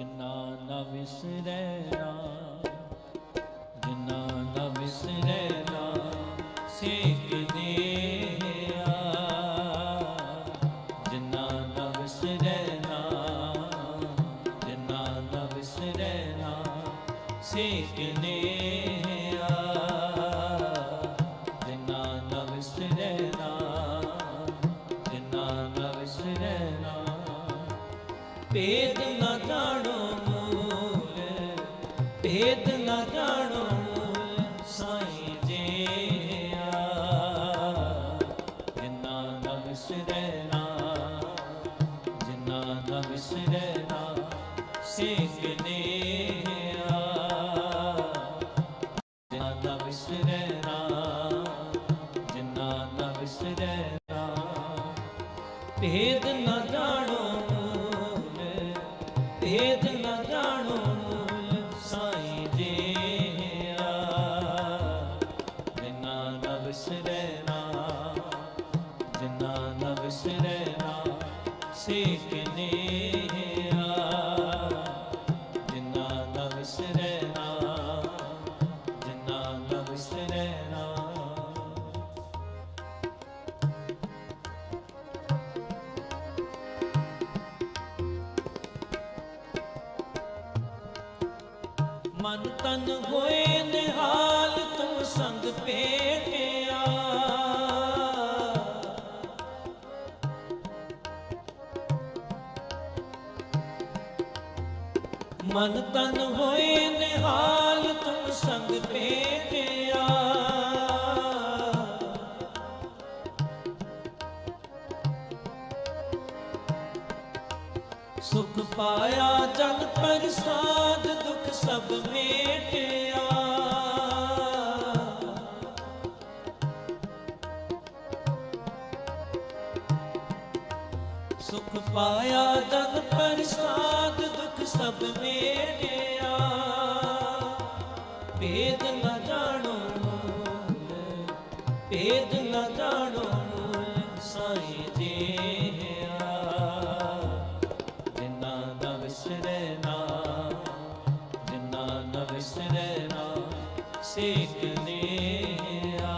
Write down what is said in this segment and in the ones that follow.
ਜਿਨਾ ਨ ਵਿਸਰੈ ਨਾਮ ਜਿਨਾ ਨ ਵਿਸਰੈ ਨਾਮ ਸੇਕ ਦਿਆ ਜਿਨਾ ਨ ਵਿਸਰੈ ਨਾਮ ਜਿਨਾ ਨ ਵਿਸਰੈ ਨਾਮ ਸੇਕ ਦਿਆ ਵਿਸਰੈ ਨਾਮ ਜਿਨਾ ਨ ਵਿਸਰੈ ਨਾਮ ਭੇਦ ਨ ਜਾਣੋ ਮੂਲ, ਭੇਦ ਨ ਜਾਣੋ ਮੂਲ, ਸਾਈਂ ਜੀਆ ਜਿਨਾ ਨ ਵਿਸਰੈ ਮਨ ਤਨ ਹੋਏ ਨਿਹਾਲ ਤੁਮ ਸੰਗ ਭੇਟਿਆ। ਮਨ ਤਨ ਹੋਏ ਨਿਹਾਲ ਤੁਮ ਸੰਗ ਭੇਟਿਆ। ਸੁਖ ਪਾਇਆ ਜਗ ਪ੍ਰਸਾਦ, ਦੁਖ ਸਭ ਮੇਟਿਆ। ਸੁਖ ਪਾਇਆ ਜਨ ਪ੍ਰਸਾਦ, ਦੁਖ ਸਭ ਮੇਟਿਆ। ਭੇਦ ਨ ਜਾਣੋ ਭੇਦ ਸੇਕ ਨੇਆ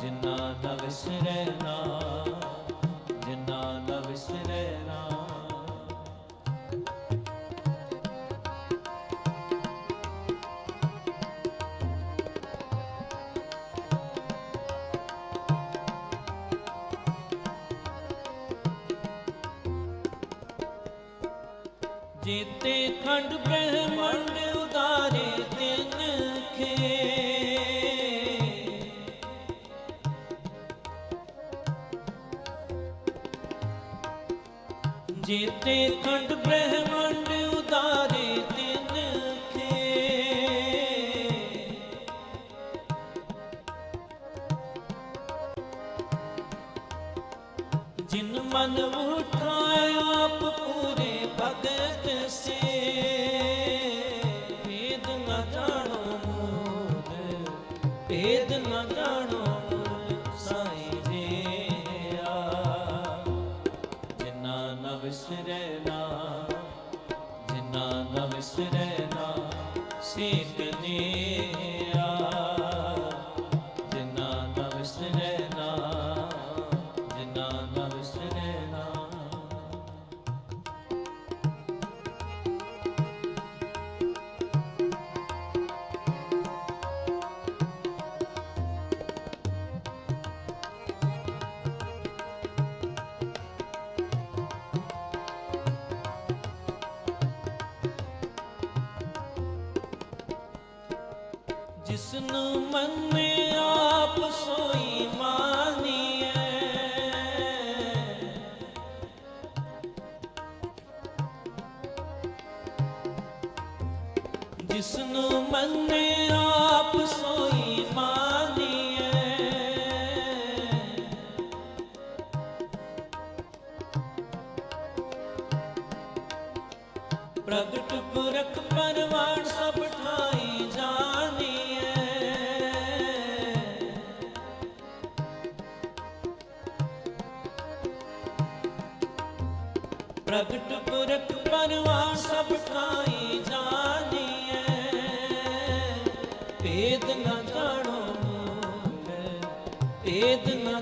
ਜਿਨਾ ਨ ਵਿਸਰੈ ਨਾਮ ਜਿਨਾ ਨ ਵਿਸਰੈ ਨਾਮ ਜੀਤੇ ਖੰਡ ਬ੍ਰਹਮੰਡ ਜੀਤੇ ਖੰਡ ਬ੍ਰਹਮੰਡ ਉਦਾਰੇ ਤਿਨ ਖੇ। ਜਿਨ ਮਨ ਉਠਾਇਆ ਆਪ ਪੂਰੇ ਭਗਤ ਸੇ। see ਜਿਸਨੂੰ ਮੰਨੇ ਆਪ ਸੋਈ ਮਾਨੀਐ। ਜਿਸਨੂੰ ਮੰਨੇ ਆਪ ਸੋਈ ਮਾਨੀਐ। ਪ੍ਰਗਟ ਪੁਰਖ ਪਰਵਾਨ ਸਭ ਠਾਈ ਜਾਣੀਐ ਪ੍ਰਗਟ ਪੁਰਖ ਪਰਵਾਨ ਸਭ ਕਾਈ ਜਾਣੀਐ। ਭੇਦ ਨਾ ਜਾਣੋ ਮੂਲ ਭੇਦ ਨਾ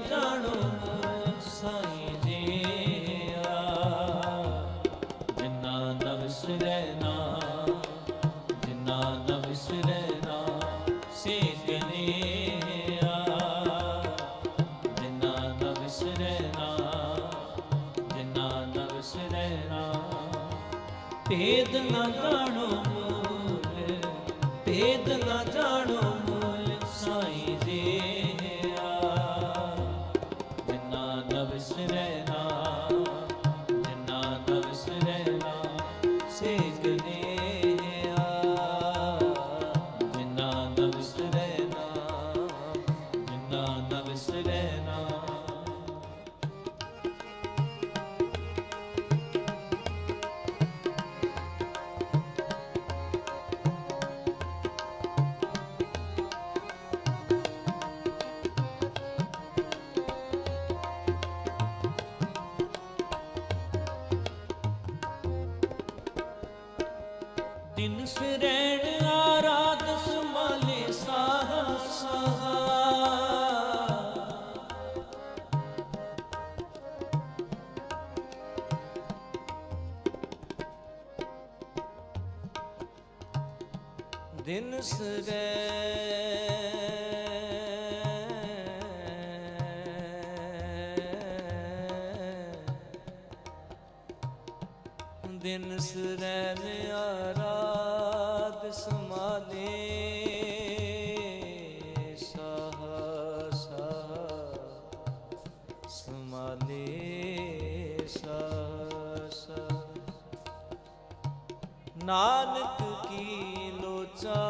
ਭੇਦ ਨਾ ਜਾਣੋ ਮੂਲ, ਭੇਦ ਨਾ ਜਾਣੋ ਮੂਲ ਸਾਈਂ ਜੀਆ ਜਿਨਾ ਨਾ ਵਿਸਰੈ ਨਾ ਜਿਨਾ ਨਾ ਵਿਸਰੈ ਨਾ ਸੇ ਕਨੇਆ ਜਿਨਾ ਨਾ ਵਿਸਰੈ ਜਿਨਾ ਨਾ ਵਿਸਰੈ ਨਾ ਦਿਨ ਸਿਰੈਣ ਆਰਾਧ ਸਮਾਲੇ ਸਾਹਾ ਸਾਹਾ ਦਿਨ ਸਿਰੈ ਦਿਨ ਸੁਰੈ ਆਰਾਧ ਸਮਾਲੇ ਸਾਹ ਸਾਹ ਸਮਾਲੇ ਸਾਹ ਸਾਹ ਨਾਨਕ ਕੀ ਲੋਚਾ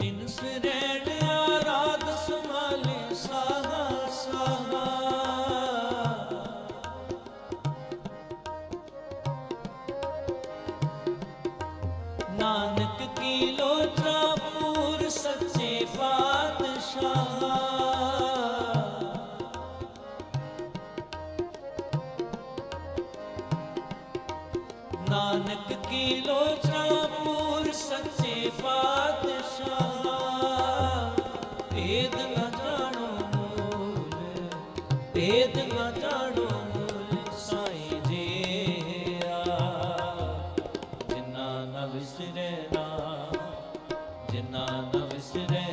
ਦਿਨ ਸਿਰੈਣ ਆਰਾਧ ਸਮਾਲੇ ਸਾਹਾ ਸਾਹਾ। ਨਾਨਕ ਕੀ ਨਾਨਕ ਕੀ ਲੋਚਾ ਪੂਰ ਸੱਚੇ ਪਾਤਸ਼ਾਹ। ਭੇਦ ਨਾ ਜਾਣੋ ਮੂਲ, ਭੇਦ ਨਾ ਜਾਣੋ ਮੂਲ, ਸਾਈਂ ਜੀਆ ਜਿਨਾ ਨਾ ਵਿਸਰੈ ਨਾ, ਜਿਨਾ ਨਾ ਵਿਸਰੇ